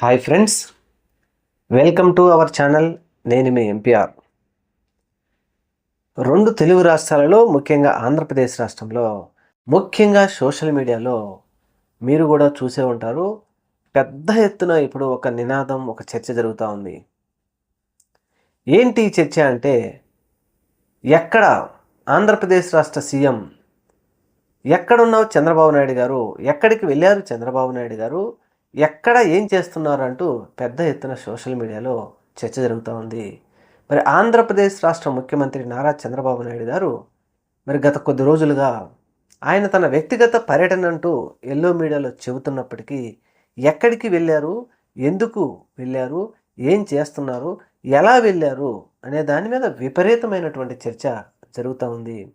Hi friends welcome to our channel నేను మీ MPR రెండు తెలుగు రాష్ట్రాలలో ముఖ్యంగా ఆంధ్రప్రదేశ్ రాష్ట్రంలో ముఖ్యంగా సోషల్ మీడియాలో మీరు కూడా చూసే ఉంటారు. పెద్ద ఎత్తున ఇప్పుడు ఒక నినాదం ఒక చర్చ జరుగుతూ ఉంది. ఏంటి ఈ చర్చ అంటే ఎక్కడ ఆంధ్రప్రదేశ్ రాష్ట్ర సీఎం ఎక్కడున్నావు చంద్రబాబు నాయుడు గారు ఎక్కడికి వెళ్ళారు చంద్రబాబు నాయుడు గారు ఎక్కడ ఏం చేస్తున్నారు అంటూ పెద్ద ఎత్తున సోషల్ మీడియాలో చర్చ జరుగుతూ ఉంది. మరి ఆంధ్రప్రదేశ్ రాష్ట్ర ముఖ్యమంత్రి నారా చంద్రబాబు నాయుడు గారు మరి గత కొద్ది రోజులుగా ఆయన తన వ్యక్తిగత పర్యటన అంటూ ఎల్లో మీడియాలో చెబుతున్నప్పటికీ ఎక్కడికి వెళ్ళారు ఎందుకు వెళ్ళారు ఏం చేస్తున్నారు ఎలా వెళ్ళారు అనే దాని మీద విపరీతమైనటువంటి చర్చ జరుగుతూ ఉంది.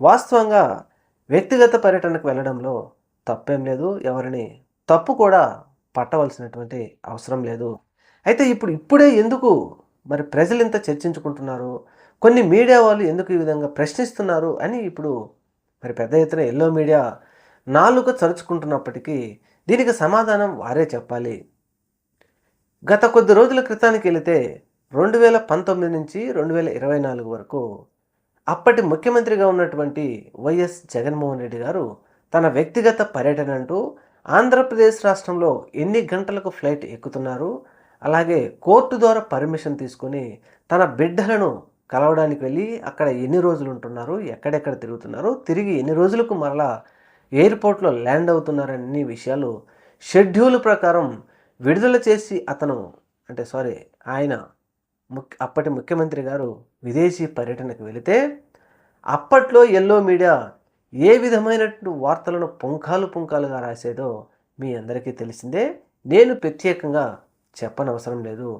వాస్తవంగా వ్యక్తిగత పర్యటనకు వెళ్ళడంలో తప్పేం లేదు. ఎవరిని తప్పు కూడా పట్టవలసినటువంటి అవసరం లేదు. అయితే ఇప్పుడు ఇప్పుడే ఎందుకు మరి ప్రజలు ఇంత చర్చించుకుంటున్నారు? కొన్ని మీడియా వాళ్ళు ఎందుకు ఈ విధంగా ప్రశ్నిస్తున్నారు అని ఇప్పుడు మరి పెద్ద ఎత్తున ఎల్లో మీడియా నాలుగు చరుచుకుంటున్నప్పటికీ దీనికి సమాధానం వారే చెప్పాలి. గత కొద్ది రోజుల క్రితానికి వెళితే రెండు వేల పంతొమ్మిది నుంచి రెండు వేల ఇరవై నాలుగు వరకు అప్పటి ముఖ్యమంత్రిగా ఉన్నటువంటి వైఎస్ జగన్మోహన్ రెడ్డి గారు తన వ్యక్తిగత పర్యటన అంటూ ఆంధ్రప్రదేశ్ రాష్ట్రంలో ఎన్ని గంటలకు ఫ్లైట్ ఎక్కుతున్నారు? అలాగే కోర్టు ద్వారా పర్మిషన్ తీసుకొని తన బిడ్డలను కలవడానికి వెళ్ళి అక్కడ ఎన్ని రోజులు ఉంటున్నారు? ఎక్కడెక్కడ తిరుగుతున్నారు? తిరిగి ఎన్ని రోజులకు మరలా ఎయిర్పోర్ట్లో ల్యాండ్ అవుతున్నారన్ని విషయాలు షెడ్యూల్ ప్రకారం విడుదల చేసి అతను అంటే సారీ ఆయన ముఖ్య అప్పటి ముఖ్యమంత్రి గారు విదేశీ పర్యటనకు వెళితే అప్పట్లో ఎల్లో మీడియా ఏ విధమైనటువంటి వార్తలను పుంఖాలు పుంఖాలుగా రాసేదో మీ అందరికీ తెలిసిందే. నేను ప్రత్యేకంగా చెప్పనవసరం లేదు.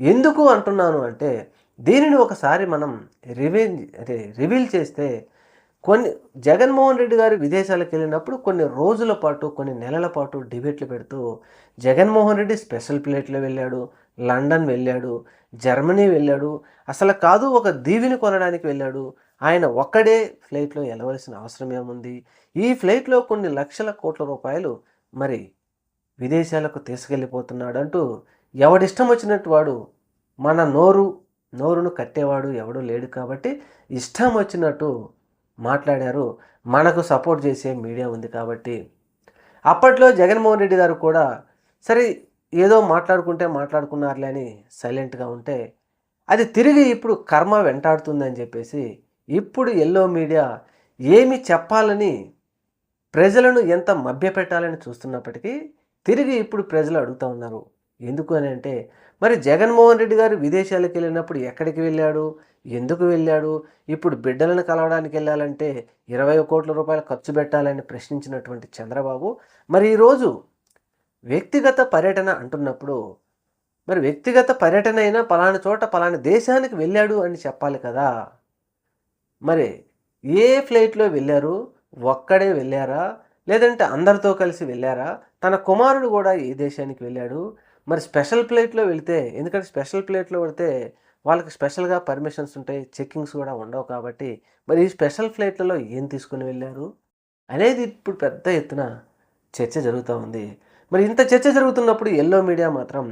ఎందుకు అంటున్నాను అంటే దీనిని ఒకసారి మనం రివీల్ అంటే రివీల్ చేస్తే కొన్ని జగన్మోహన్ రెడ్డి గారు విదేశాలకు వెళ్ళినప్పుడు కొన్ని రోజుల పాటు కొన్ని నెలల పాటు డిబేట్లు పెడుతూ జగన్మోహన్ రెడ్డి స్పెషల్ ప్లేట్లో వెళ్ళాడు లండన్ వెళ్ళాడు జర్మనీ వెళ్ళాడు. అసలు కాదు ఒక దీవిని కొనడానికి వెళ్ళాడు. ఆయన ఒక్కడే ఫ్లైట్లో వెళ్ళవలసిన అవసరం ఏముంది? ఈ ఫ్లైట్లో కొన్ని లక్షల కోట్ల రూపాయలు మరి విదేశాలకు తీసుకెళ్ళిపోతున్నాడు అంటూ ఎవడిష్టం వచ్చినట్టు వాడు మన నోరు నోరును కట్టేవాడు ఎవడు లేడు కాబట్టి ఇష్టం వచ్చినట్టు మాట్లాడారు. మనకు సపోర్ట్ చేసే మీడియా ఉంది కాబట్టి. అప్పట్లో జగన్మోహన్ రెడ్డి గారు కూడా సరే ఏదో మాట్లాడుకుంటే మాట్లాడుకున్నారులే అని సైలెంట్గా ఉంటే అది తిరిగి ఇప్పుడు కర్మ వెంటాడుతుందని చెప్పేసి ఇప్పుడు ఎల్లో మీడియా ఏమి చెప్పాలని ప్రజలను ఎంత మభ్యపెట్టాలని చూస్తున్నప్పటికీ తిరిగి ఇప్పుడు ప్రజలు అడుగుతూ ఉన్నారు. ఎందుకు అని అంటే మరి జగన్మోహన్ రెడ్డి గారు విదేశాలకు వెళ్ళినప్పుడు ఎక్కడికి వెళ్ళాడు? ఎందుకు వెళ్ళాడు? ఇప్పుడు బిడ్డలను కలవడానికి వెళ్ళాలంటే ఇరవై కోట్ల రూపాయలు ఖర్చు పెట్టాలని ప్రశ్నించినటువంటి చంద్రబాబు మరి ఈరోజు వ్యక్తిగత పర్యటన అంటున్నప్పుడు మరి వ్యక్తిగత పర్యటన అయినా పలానా చోట పలానా దేశానికి వెళ్ళాడు అని చెప్పాలి కదా. మరి ఏ ఫ్లైట్లో వెళ్ళారు? ఒక్కడే వెళ్ళారా? లేదంటే అందరితో కలిసి వెళ్ళారా? తన కుమారుడు కూడా ఏ దేశానికి వెళ్ళాడు? మరి స్పెషల్ ఫ్లైట్లో వెళితే ఎందుకంటే స్పెషల్ ఫ్లైట్లో వెళితే వాళ్ళకి స్పెషల్గా పర్మిషన్స్ ఉంటాయి చెక్కింగ్స్ కూడా ఉండవు కాబట్టి మరి ఈ స్పెషల్ ఫ్లైట్లలో ఏం తీసుకుని వెళ్ళారు? అనేది ఇప్పుడు పెద్ద ఎత్తున చర్చ జరుగుతూ ఉంది. మరి ఇంత చర్చ జరుగుతున్నప్పుడు ఎల్లో మీడియా మాత్రం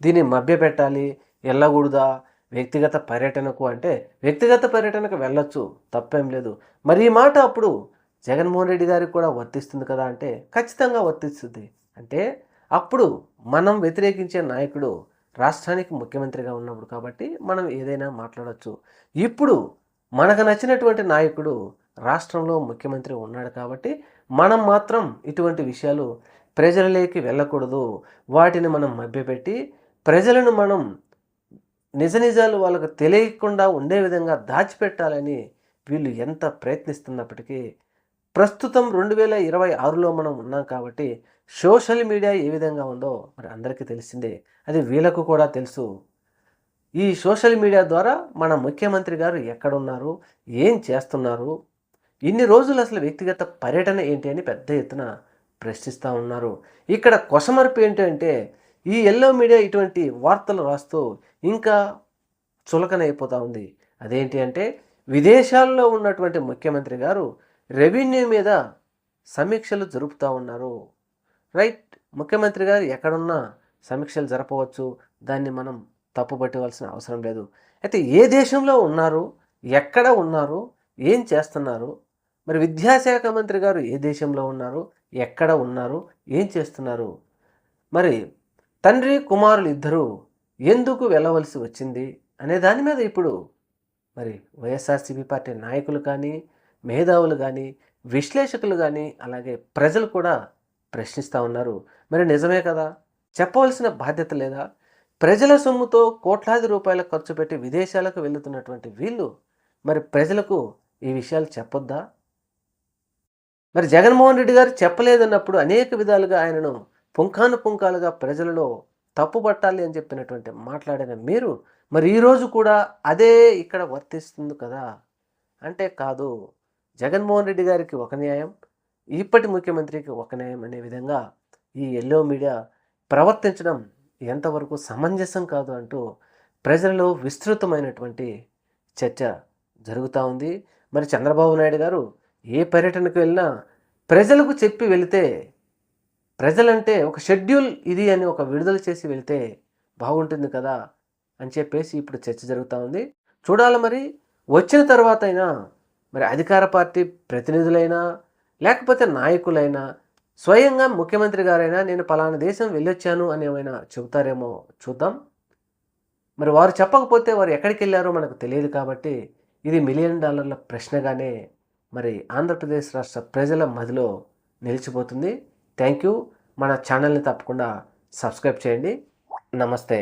దీన్ని మభ్యపెట్టాలి వెళ్ళకూడదా వ్యక్తిగత పర్యటనకు అంటే వ్యక్తిగత పర్యటనకు వెళ్ళొచ్చు తప్పేం లేదు. మరి ఈ మాట అప్పుడు జగన్మోహన్ రెడ్డి గారికి కూడా వర్తిస్తుంది కదా అంటే ఖచ్చితంగా వర్తిస్తుంది. అంటే అప్పుడు మనం వ్యతిరేకించే నాయకుడు రాష్ట్రానికి ముఖ్యమంత్రిగా ఉన్నప్పుడు కాబట్టి మనం ఏదైనా మాట్లాడవచ్చు ఇప్పుడు మనకు నచ్చినటువంటి నాయకుడు రాష్ట్రంలో ముఖ్యమంత్రి ఉన్నాడు కాబట్టి మనం మాత్రం ఇటువంటి విషయాలు ప్రజలలోకి వెళ్ళకూడదు. వాటిని మనం మభ్యపెట్టి ప్రజలను మనం నిజ నిజాలు వాళ్ళకు తెలియకుండా ఉండే విధంగా దాచిపెట్టాలని వీళ్ళు ఎంత ప్రయత్నిస్తున్నప్పటికీ ప్రస్తుతం రెండు వేల ఇరవై ఆరులో మనం ఉన్నాం కాబట్టి సోషల్ మీడియా ఏ విధంగా ఉందో మరి అందరికీ తెలిసిందే. అది వీళ్ళకు కూడా తెలుసు. ఈ సోషల్ మీడియా ద్వారా మన ముఖ్యమంత్రి గారు ఎక్కడున్నారు ఏం చేస్తున్నారు ఇన్ని రోజులు అసలు వ్యక్తిగత పర్యటన ఏంటి అని పెద్ద ఎత్తున ప్రశ్నిస్తూ ఉన్నారు. ఇక్కడ కొసమర్పు ఏంటంటే ఈ ఎల్లో మీడియా ఇటువంటి వార్తలు రాస్తూ ఇంకా చులకనైపోతూ ఉంది. అదేంటి అంటే విదేశాల్లో ఉన్నటువంటి ముఖ్యమంత్రి గారు రెవెన్యూ మీద సమీక్షలు జరుపుతూ ఉన్నారు. రైట్? ముఖ్యమంత్రి గారు ఎక్కడున్నా సమీక్షలు జరపవచ్చు. దాన్ని మనం తప్పుపట్టవలసిన అవసరం లేదు. అయితే ఏ దేశంలో ఉన్నారు? ఎక్కడ ఉన్నారు? ఏం చేస్తున్నారు? మరి విద్యాశాఖ మంత్రి గారు ఏ దేశంలో ఉన్నారు? ఎక్కడ ఉన్నారు? ఏం చేస్తున్నారు? మరి తండ్రి కుమారులు ఇద్దరూ ఎందుకు వెళ్ళవలసి వచ్చింది? అనే దాని మీద ఇప్పుడు మరి వైఎస్ఆర్సీపీ పార్టీ నాయకులు కానీ మేధావులు కానీ విశ్లేషకులు కానీ అలాగే ప్రజలు కూడా ప్రశ్నిస్తూ ఉన్నారు. మరి నిజమే కదా? చెప్పవలసిన బాధ్యత లేదా? ప్రజల సొమ్ముతో కోట్లాది రూపాయల ఖర్చు పెట్టి విదేశాలకు వెళుతున్నటువంటి వీళ్ళు మరి ప్రజలకు ఈ విషయాలు చెప్పొద్దా? మరి జగన్మోహన్ రెడ్డి గారు చెప్పలేదన్నప్పుడు అనేక విధాలుగా ఆయనను పుంఖాను పుంఖాలుగా ప్రజలలో తప్పు పట్టాలి అని చెప్పినటువంటి మాట్లాడిన మీరు మరి ఈరోజు కూడా అదే ఇక్కడ వర్తిస్తుంది కదా? అంటే కాదు జగన్మోహన్ రెడ్డి గారికి ఒక న్యాయం ఇప్పటి ముఖ్యమంత్రికి ఒక న్యాయం అనే విధంగా ఈ ఎల్లో మీడియా ప్రవర్తించడం ఎంతవరకు సమంజసం కాదు అంటూ ప్రజలలో విస్తృతమైనటువంటి చర్చ జరుగుతూ ఉంది. మరి చంద్రబాబు నాయుడు గారు ఏ పర్యటనకు వెళ్ళినా ప్రజలకు చెప్పి వెళితే ప్రజలంటే ఒక షెడ్యూల్ ఇది అని ఒక విడుదల చేసి వెళితే బాగుంటుంది కదా అని చెప్పేసి ఇప్పుడు చర్చ జరుగుతూ ఉంది. చూడాలి మరి వచ్చిన తర్వాత అయినా మరి అధికార పార్టీ ప్రతినిధులైనా లేకపోతే నాయకులైనా స్వయంగా ముఖ్యమంత్రి గారైనా నేను పలానా దేశం వెళ్ళొచ్చాను అని ఏమైనా చెబుతారేమో చూద్దాం. మరి వారు చెప్పకపోతే వారు ఎక్కడికి వెళ్ళారో మనకు తెలియదు కాబట్టి ఇది మిలియన్ డాలర్ల ప్రశ్నగానే మరి ఆంధ్రప్రదేశ్ రాష్ట్ర ప్రజల మదిలో నిలిచిపోతుంది. థ్యాంక్ యూ మన ఛానల్ని తప్పకుండా సబ్స్క్రైబ్ చేయండి. నమస్తే.